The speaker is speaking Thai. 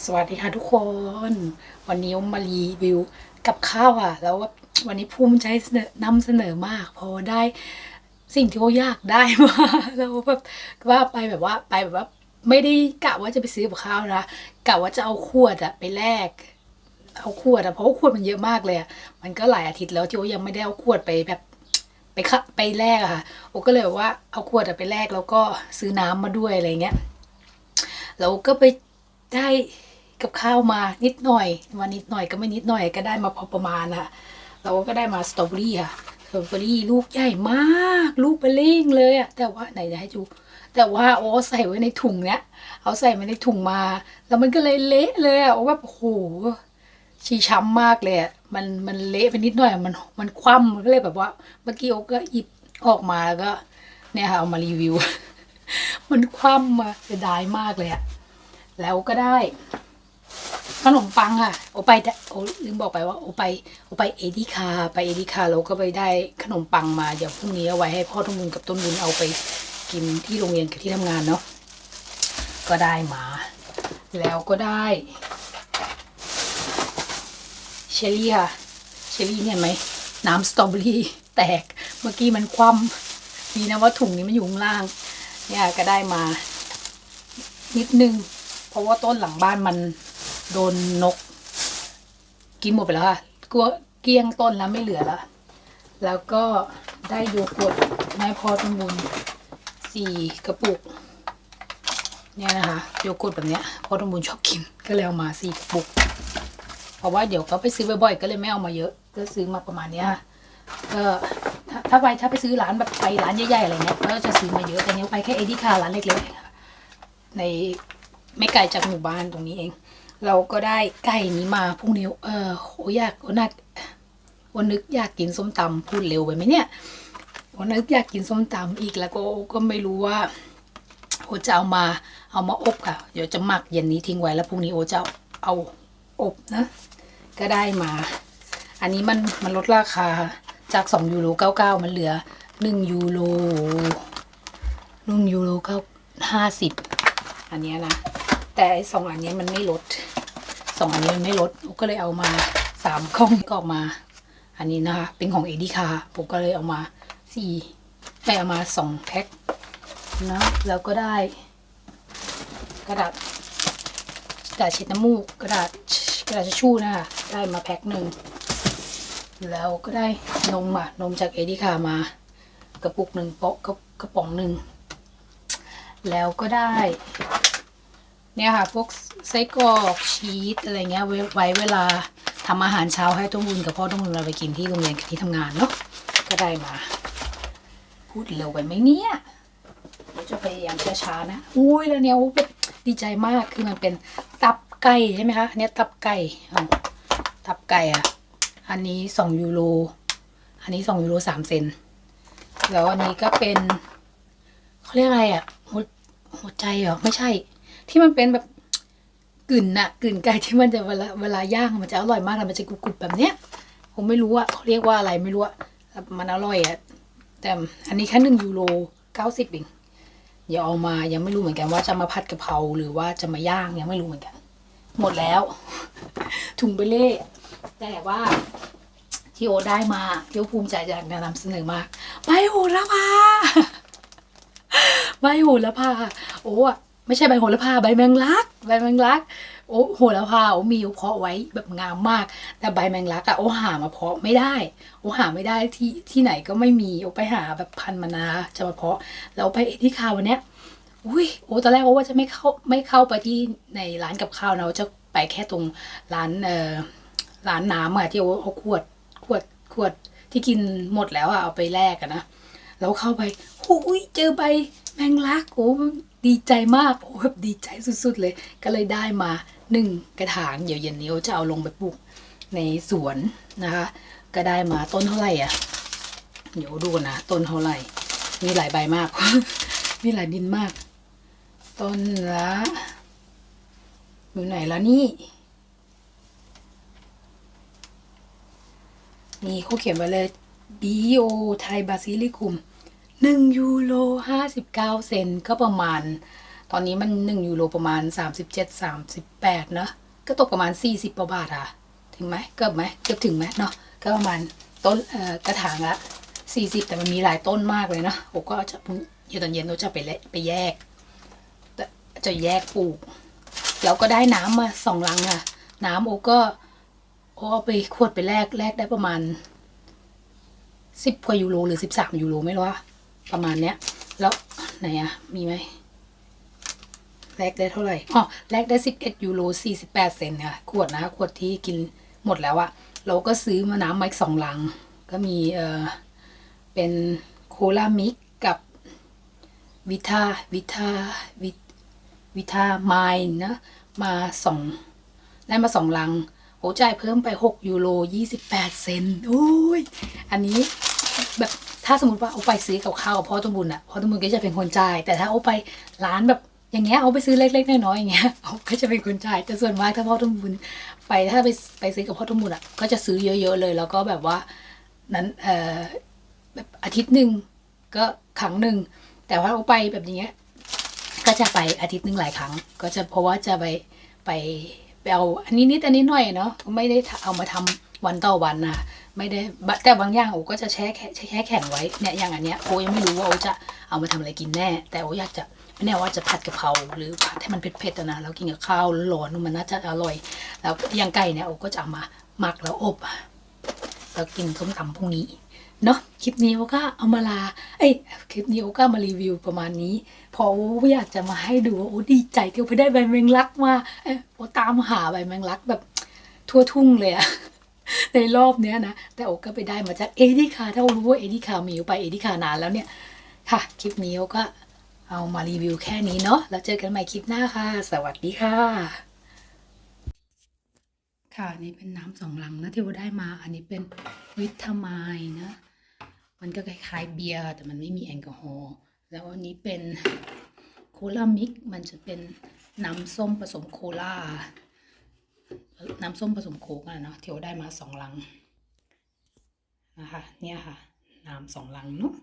สวัสดีค่ะทุกคน วันนี้มารีวิวกับข้าวอะ แล้ววันนี้ภูมิใจนำเสนอมาก เพราะได้สิ่งที่เขาอยากได้มาแล้วแบบว่าไปแบบว่าไปแบบว่า ไม่ได้กะว่าจะไปซื้อกับข้าวนะกะว่าจะเอาขวดอะไปแลกเอาขวดอะเพราะขวดมันเยอะมากเลยอะมันก็หลายอาทิตย์แล้วที่โอยังไม่ได้เอาขวดไปแบบไปคะไปแลกอะค่ะโอก็เลยว่าเอาขวดไปแลกแล้วก็ซื้อน้ำมาด้วยอะไรเงี้ยแล้วก็ไป ได้กับข้าวมานิดหน่อยมานิดหน่อยก็ไม่นิดหน่อยก็ได้มาพอประมาณอะเราก็ได้มาสตรอเบอรี่ค่ะสตรอเบอรี่ลูกใหญ่มาก ลูกเบลลิงเลยอะแต่ว่าไหนจะให้ดูแต่ว่าโอ้ใส่ไว้ในถุงเนี้ยเอาใส่มาในถุงมา แล้วมันก็เลยเละเลยอะโอ้แบบโอ้โหชีช้ำมากเลยอะมันมันเละไปนิดหน่อยมันมันคว่ำมันก็เลยแบบว่า เมื่อกี้โอ้ก็หยิบออกมาแล้วก็ เนี่ยค่ะเอามารีวิว มันคว่ำมาเสียดายมากเลยอะ แล้วก็ได้ ขนมปังอะโอไปโอลืมบอกไปว่าโอไปโอไปเอดีคา ไปเอดีคาเราก็ไปได้ขนมปังมาเดี๋ยวพรุ่งนี้เอาไว้ให้พ่อต้นบุญกับต้นบุญเอาไปกินที่โรงเรียนกับที่ทำงานเนาะก็ได้มา แล้วก็ได้เชอรี่ค่ะเชอรี่เนี่ยไหมน้ำสตรอเบอรี่แตกเมื่อกี้มันคว่ำดีนะว่าถุงนี้มันอยู่ข้างล่างเนี่ยก็ได้มานิดนึง เพราะว่าต้นหลังบ้านมันโดนนก กินหมดไปแล้วค่ะกลัวเกี้ยงต้นแล้วไม่เหลือแล้ว แล้วก็ได้โยเกดแม่พอต้นบุญสี่กระปุก เนี่ยนะคะโยเกดแบบเนี้ยพอต้นบุญชอบกินก็เลยเอามาสี่กระปุก เพราะว่าเดี๋ยวก็ไปซื้อบ่อยๆก็เลยไม่เอามาเยอะ ก็ซื้อมาประมาณเนี้ยค่ะก็ถ้าไปถ้าไปซื้อร้านแบบไปร้านใหญ่ๆอะไรเงี้ยก็จะซื้อมาเยอะแต่เนี้ยไปแค่เอดีคาร้านเล็กๆใน ไม่ไกลจากหมู่บ้านตรงนี้เอง เราก็ได้ไก่นี้มาพรุ่งนี้เออโหอยากวันนัดวันนึกอยากกินส้มตำพูดเร็วไปไหมเนี่ยวันนึกอยากกินส้มตำอีกแล้วก็ก็ไม่รู้ว่าโอจะเอามาเอามาอบค่ะ เดี๋ยวจะหมักเย็นนี้ทิ้งไว้แล้วพรุ่งนี้โอจะเอาอบนะ ก็ได้มา อันนี้มันมันลดราคาจากสองยูโรเก้าเก้ามันเหลือหนึ่งยูโรหนึ่งยูโรเก้าห้าสิบอันเนี้ยนะ แต่ไอ้สองอันนี้มันไม่ลดสองอันนี้มันไม่ลดก็เลยเอามาสามกล่องก็ออกมา อันนี้นะคะ เป็นของเอดีคาผมก็เลยเอามาสี่ให้เอามาสองแพ็คนะแล้วก็ได้ กระดาษกระดาษเช็ดน้ำมูกกระดาษกระดาษทิชชู่นะคะได้มาแพ็คหนึ่งแล้วก็ได้นมอะนมจากเอดีคามากระปุกหนึ่งเปาะกระกระป๋องหนึ่งแล้วก็ได้ เนี่ยค่ะ พวกไส้กรอกชีสอะไรเงี้ยไว้ไว้เวลาทำอาหารเช้าให้ต้มบุญกับพ่อต้มบุญเราไปกินที่โรงเรียนกับที่ทำงานเนาะก็ได้มา พูดเร็วไปไหมเนี่ยเดี๋ยวจะพยายามช้าๆนะอุ้ยแล้วเนี่ยดีใจมากคือมันเป็นตับไก่ใช่ไหมคะอันเนี้ยตับไก่ตับไก่อะ อันนี้สองยูโรอันนี้สองยูโรสามเซนแล้วอันนี้ก็เป็นเขาเรียกอะไรอะหัวหัวใจเหรอไม่ใช่ ที่มันเป็นแบบกึ่นน่ะกึ่นไก่ที่มันจะเวลาเวลาย่างมันจะอร่อยมากเลยมันจะกรุบๆแบบเนี้ยผมไม่รู้อะเขาเรียกว่าอะไรไม่รู้อะมันอร่อยอะแต่อันนี้แค่หนึ่งยูโรเก้าสิบเองเดี๋ยวเอามายังไม่รู้เหมือนกันว่าจะมาผัดกะเพราหรือว่าจะมาย่างยังไม่รู้เหมือนกัน หมดแล้ว ถุงเบเล่แต่ว่าที่โอได้มาที่โอภูมิใจจะนำเสนอมากใบโหระพาใบโหระพาโอ้อะ ไม่ใช่ใบโหระพาใบแมงลัก ใบแมงลัก โอ้โหระพาโอ้มีเพาะไว้แบบงามมาก แต่ใบแมงลักอะโอ้หามาเพาะไม่ได้ โอ้หาไม่ได้ที่ที่ไหนก็ไม่มีโอ้ไปหาแบบพันมานาจะมาเพาะ แล้วไปที่คาววันเนี้ยอุ้ยโอ้ตอนแรกว่าจะไม่เข้าไม่เข้าไปที่ในร้านกับข้าวนะจะไปแค่ตรงร้านเอ่อร้านน้ำอะที่โอ้เอาขวดขวดขวดที่กินหมดแล้วอะเอาไปแลกอะนะแล้วเข้าไปอุ้ยเจอใบ แมงลักโอ้ดีใจมากโอ้แบบดีใจสุดๆเลย ก็เลยได้มาหนึ่งกระถางเดี๋ยวเย็นนี้จะเอาลงไปปลูกในสวนนะคะ ก็ได้มาต้นเท่าไหร่อะเดี๋ยวดูนะต้นเท่าไหร่ มีหลายใบมาก มีหลายดินมาก ต้นละอยู่ไหนละนี่ นี่เขาเขียนไว้เลย BO ไทยบาซิลิคุม หนึ่งยูโรห้าสิบเก้าเซนก็ประมาณ ตอนนี้มันหนึ่งยูโรประมาณสามสิบเจ็ดสามสิบแปดเนะ ก็ตกประมาณสี่สิบกว่าบาทอะถึงไหมเกือบไหมเกือบถึงไหมเนาะก็ประมาณต้นกระถางละสี่สิบแต่มันมีหลายต้นมากเลยนะโอ้ก็จะเดี๋ยวตอนเย็นเราจะไปเละไปแยก จะแยกปลูก แล้วก็ได้น้ำมาสองลังอะน้ำโอก็โอเอาไปขวดไปแลกแลกได้ประมาณสิบกว่ายูโรหรือสิบสามยูโรไม่รู้ว่า ประมาณเนี้ย แล้วไหนอะมีไหมแลกได้เท่าไหร่อ๋อแลกได้สิบเอ็ดยูโรสี่สิบแปดเซนค่ะ ขวดนะคะขวดที่กินหมดแล้วอะเราก็ซื้อมาน้ำมาอีกสองลัง ก็มีเออเป็นโคลามิกกับวิทาวิทาวิวิทาไมน์นะ มาสองได้มาสองลังโอ้จ่ายเพิ่มไปหกยูโรยี่สิบแปดเซนต์โอ้ย อันนี้ แบบถ้าสมมติว่าเอาไปซื้อกับข้าวกับพ่อตุ้มบุญอะพ่อตุ้มบุญก็จะเป็นคนจ่าย แต่ถ้าเอาไปร้านแบบอย่างเงี้ยเอาไปซื้อเล็กๆน้อยๆอย่างเงี้ยเอาก็จะเป็นคนจ่ายแต่ส่วนมากถ้าพ่อตุ้มบุญไปถ้าไปไปซื้อกับพ่อตุ้มบุญอะก็จะซื้อเยอะๆเลย แล้วก็แบบว่านั้นเอ่อแบบอาทิตย์หนึ่งก็ครั้งหนึ่งแต่ว่าเอาไปแบบอย่างเงี้ยก็จะไปอาทิตย์หนึ่งหลายครั้ง ก็จะเพราะว่าจะไปไปไปเอาอันนี้นิดอันนี้หน่อยเนาะไม่ได้เอามาทำวันต่อวันนะ ไม่ได้แต่บางอย่างโอก็จะแช่แค่แช่แข็งไว้เนี่ยอย่างอันเนี้ยโอยังไม่รู้ว่าโอจะเอามาทำอะไรกินแน่ แต่โออยากจะไม่แน่ว่าจะผัดกะเพราหรือผัดให้มันเผ็ดๆอนะแล้วกินกับข้าวร้อนมันน่าจะอร่อย แล้วอย่างไก่เนี่ยโอก็จะเอามาหมักแล้วอบแล้วกินส้มตำพรุ่งนี้เนาะคลิปนี้โอก็เอามาลาเอ้ยคลิปนี้โอก็มารีวิวประมาณนี้เพอโออยากจะมาให้ดูว่าโอ้ดีใจที่โอไปได้ใบแมงลักมาเอ้ยโอตามหาใบแมงลักแบบทั่วทุ่งเลยอะ ในรอบเนี้ยนะ แต่โอก็ไปได้มาจากเอดิคาถ้ารู้ว่าเอดิคามีโอไปเอดิคานานแล้วเนี่ย ค่ะ คลิปนี้ก็เอามารีวิวแค่นี้เนาะแล้วเจอกันใหม่คลิปหน้าค่ะ สวัสดีค่ะ ค่ะนี่เป็นน้ำสองลังนะที่เราได้มา อันนี้เป็นวิตามน์นะ มันก็คล้ายๆเบียร์แต่มันไม่มีแอลกอฮอล์แล้วอันนี้เป็นโคลามิก มันจะเป็นน้ำส้มผสมโคลา น้ำส้มผสมโค้กอะเนาะเที่ยวได้มาสองลังนะคะ เนี่ยค่ะ น้ำสองลังเนาะ